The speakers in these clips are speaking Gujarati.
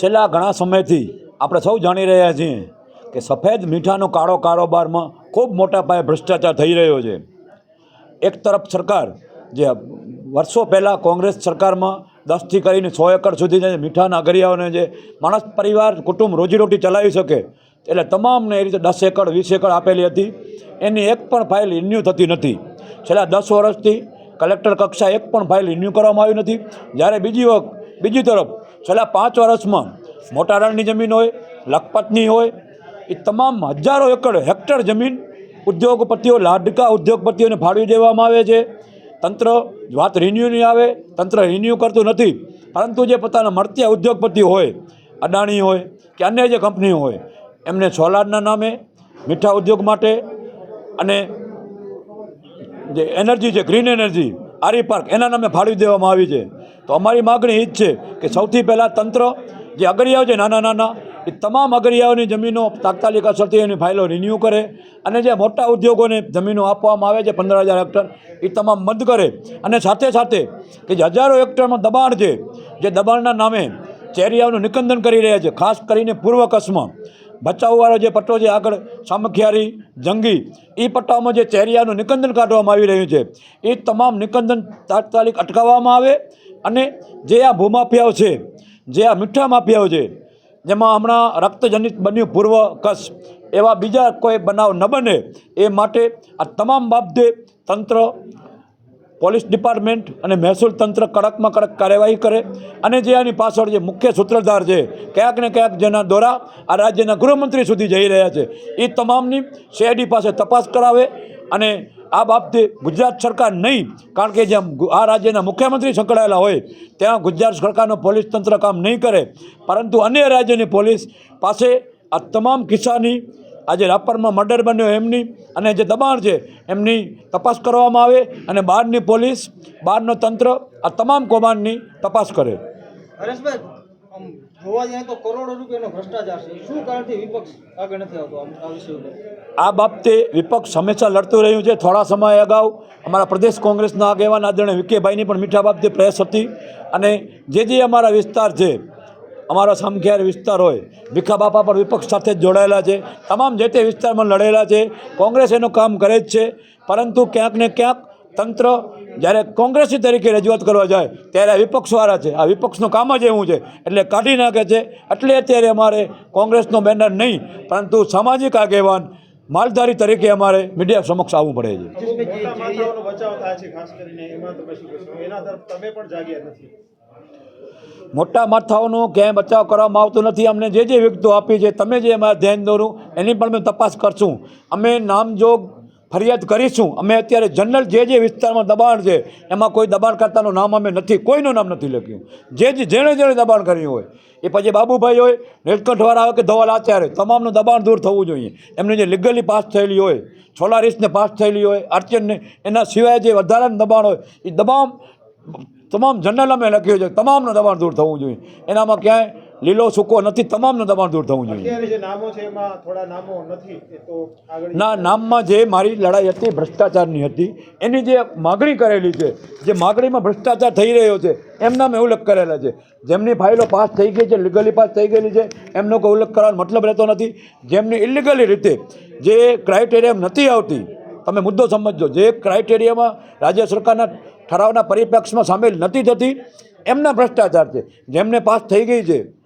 છેલ્લા ઘણા સમયથી આપણે સૌ જાણી રહ્યા છીએ કે સફેદ મીઠાનો કાળો કારોબારમાં ખૂબ મોટા પાયે ભ્રષ્ટાચાર થઈ રહ્યો છે. એક તરફ સરકાર જે વર્ષો પહેલાં કોંગ્રેસ સરકારમાં દસથી કરીને સો એકર સુધી જે મીઠાના અગરિયાઓને જે માણસ પરિવાર કુટુંબ રોજીરોટી ચલાવી શકે એટલે તમામને એ રીતે દસ એકર, વીસ એકર આપેલી હતી. એની એક પણ ફાઇલ રિન્યૂ થતી નથી. છેલ્લા દસ વર્ષથી કલેક્ટર કક્ષાએ એક પણ ફાઇલ રિન્યૂ કરવામાં આવી નથી. જ્યારે બીજી વખત બીજી તરફ છેલ્લા પાંચ વર્ષમાં મોટા રણની જમીન હોય, લખપતની હોય, એ તમામ હજારો એકર હેક્ટર જમીન ઉદ્યોગપતિઓ, લાડકા ઉદ્યોગપતિઓને ફાળવી દેવામાં આવે છે. તંત્ર વાત રિન્યૂ નહીં આવે, તંત્ર રિન્યૂ કરતું નથી, પરંતુ જે પોતાના મળતિયા ઉદ્યોગપતિ હોય, અદાણી હોય કે અન્ય જે કંપની હોય, એમને સોલારના નામે મીઠા ઉદ્યોગ માટે અને જે એનર્જી છે ગ્રીન એનર્જી આરી પાર્ક, એના નામે ફાળવી દેવામાં આવી છે. તો અમારી માગણી એ જ છે કે સૌથી પહેલાં તંત્ર, જે અગરિયાઓ છે નાના નાના, એ તમામ અગરિયાઓની જમીનો તાત્કાલિક અસરથી એની ફાઇલો રિન્યૂ કરે અને જે મોટા ઉદ્યોગોને જમીનો આપવામાં આવે છે પંદર હજાર હેક્ટર, એ તમામ બંધ કરે. અને સાથે સાથે કે જે હજારો હેક્ટરમાં દબાણ છે, જે દબાણના નામે ચેરિયાઓનું નિકંદન કરી રહ્યા છે, ખાસ કરીને પૂર્વ કચ્છમાં. બચાવવાળો જે પટ્ટો છે, આગળ સામખિયારી, જંગી એ પટ્ટામાં જે ચેરિયાનું નિકંદન કાઢવામાં આવી રહ્યું છે. એ તમામ નિકંદન તાત્કાલિક અટકાવવામાં આવે અને જે આ ભૂમાફિયાઓ છે, જે આ મીઠા માફિયાઓ છે, જેમાં હમણાં રક્તજનિત બન્યું પૂર્વ કશ એવા બીજા કોઈ બનાવ ન બને, એ માટે આ તમામ બાબતે તંત્ર પોલીસ ડિપાર્ટમેન્ટ અને મહેસૂલ તંત્ર કડકમાં કડક કાર્યવાહી કરે અને જે આની પાછળ જે મુખ્ય સૂત્રધાર છે, ક્યાંક ને ક્યાંક જેના દ્વારા આ રાજ્યના ગૃહમંત્રી સુધી જઈ રહ્યા છે એ તમામની સીઆઈડી પાસે તપાસ કરાવે અને આ બાબતે ગુજરાત સરકાર નહીં, કારણ કે જેમ આ રાજ્યના મુખ્યમંત્રી સંકળાયેલા હોય, ત્યાં ગુજરાત સરકારનો પોલીસ તંત્ર કામ નહીં કરે. પરંતુ અન્ય રાજ્યની પોલીસ પાસે આ તમામ કિસ્સાની આજે રાપરમાં મર્ડર બન્યો એમની અને જે દબાણ છે એમની તપાસ કરવામાં આવે અને બહારની પોલીસ બહારનો તંત્ર આ તમામ કૌભાંડની તપાસ કરે. આ બાબતે વિપક્ષ હંમેશા લડતું રહ્યું છે. થોડા સમય અગાઉ અમારા પ્રદેશ કોંગ્રેસના આગેવાન આદરણીય વિકેભાઈની પણ મીઠા બાબતે પ્રયાસ હતી અને જે જે અમારા વિસ્તાર છે અમારો સામખિયાર વિસ્તાર હોય ભીખા બાપા પણ વિપક્ષ સાથે જ જોડાયેલા છે તમામ જે તે વિસ્તારમાં લડેલા છે કોંગ્રેસ એનું કામ કરે જ છે પરંતુ ક્યાંક ને ક્યાંક તંત્ર જ્યારે કોંગ્રેસી તરીકે રજૂઆત કરવા જાય ત્યારે આ વિપક્ષવાળા છે આ વિપક્ષનું કામ જ એવું છે એટલે કાઢી નાખે છે એટલે અત્યારે અમારે કોંગ્રેસનો બેનર નહીં પરંતુ સામાજિક આગેવાન માલધારી તરીકે અમારે મીડિયા સમક્ષ આવવું પડે છે મોટા માથાઓનો ક્યાંય બચાવ કરવામાં આવતો નથી. અમને જે જે વિગતો આપી છે, તમે જે અમારે ધ્યાન દોરું, એની પણ અમે તપાસ કરશું. અમે નામજોગ ફરિયાદ કરીશું. અમે અત્યારે જનરલ જે જે વિસ્તારમાં દબાણ છે, એમાં કોઈ દબાણકર્તાનું નામ અમે નથી, કોઈનું નામ નથી લખ્યું. જે જે જેણે જેણે દબાણ કર્યું હોય, એ પછી બાબુભાઈ હોય નીલકંઠવાળા હોય કે ધવલ આચાર્ય તમામનું દબાણ દૂર થવું જોઈએ. એમની જે લીગલી પાસ થયેલી હોય છોલારીસને પાસ થયેલી હોય, અર્ચનને, એના સિવાય જે વધારાનું દબાણ હોય, એ દબાણ તમામ જનરલ અમે લખ્યું છે. તમામનું દબાણ દૂર થવું જોઈએ. એનામાં ક્યાંય લીલો સૂકો નથી તમામનું દબાણ દૂર થવું જોઈએ. ના નામમાં જે મારી લડાઈ હતી ભ્રષ્ટાચારની હતી એની જે માગણી કરેલી છે જે માગણીમાં ભ્રષ્ટાચાર થઈ રહ્યો છે એમના મેં ઉલ્લેખ કરેલા છે. જેમની ફાઇલો પાસ થઈ ગઈ છે લીગલી પાસ થઈ ગયેલી છે એમનો કોઈ ઉલ્લેખ કરવાનો મતલબ રહેતો નથી. જેમની ઇલિગલી રીતે જે ક્રાઇટેરિયા નથી આવતી તમે મુદ્દો સમજજો જે ક્રાઇટેરિયામાં રાજ્ય સરકારના ઠરાવના પરિપ્રેક્ષમાં સામેલ નથી થતી. એમના ભ્રષ્ટાચાર છે. જેમને પાસ થઈ ગઈ છે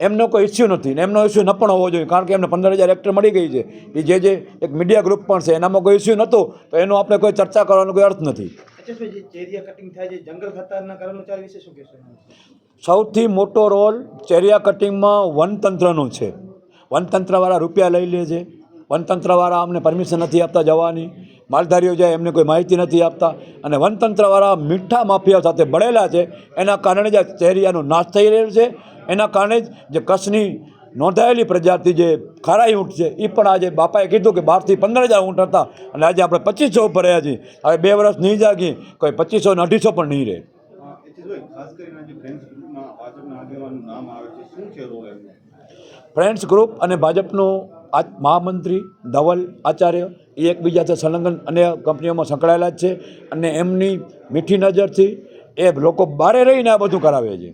એમનો કોઈ ઇસ્યુ નથી ને એમનો ઇસ્યુ ન પણ હોવો જોઈએ. કારણ કે એમને પંદર હજાર એક્ટર મળી ગઈ છે. એ જે જે એક મીડિયા ગ્રુપ પણ છે એનામાં કોઈ ઇસ્યુ નહોતો તો એનો આપણે કોઈ ચર્ચા કરવાનો કોઈ અર્થ નથી. સૌથી મોટો રોલ ચેરિયા કટિંગમાં વનતંત્રનો છે. વનતંત્રવાળા રૂપિયા લઈ લે છે. વનતંત્રવાળા અમને પરમિશન નથી આપતા જવાની. માલધારીઓ જાય એમને કોઈ માહિતી નથી આપતા અને વનતંત્રવાળા મીઠા માફિયા સાથે બળેલા છે એના કારણે જ આ ચેરિયાનો નાશ થઈ રહ્યો છે. એના કારણે જ જે કચ્છની નોંધાયેલી પ્રજાતિ જે ખારાઈ ઊંટ છે એ પણ આજે બાપાએ કીધું કે બારથી પંદર હજાર ઊંટ હતા અને આજે આપણે પચીસો ઉપર રહ્યા છીએ. હવે બે વર્ષ નહીં જાગીએ કોઈ પચીસો ને અઢીસો પણ નહીં રહે. ફ્રેન્ડ્સ ગ્રુપ અને ભાજપનું આ મહામંત્રી ધવલ આચાર્ય એ એકબીજાથી સંલગ્ન અન્ય કંપનીઓમાં સંકળાયેલા જ છે અને એમની મીઠી નજરથી એ લોકો બારે રહીને આ બધું કરાવે છે.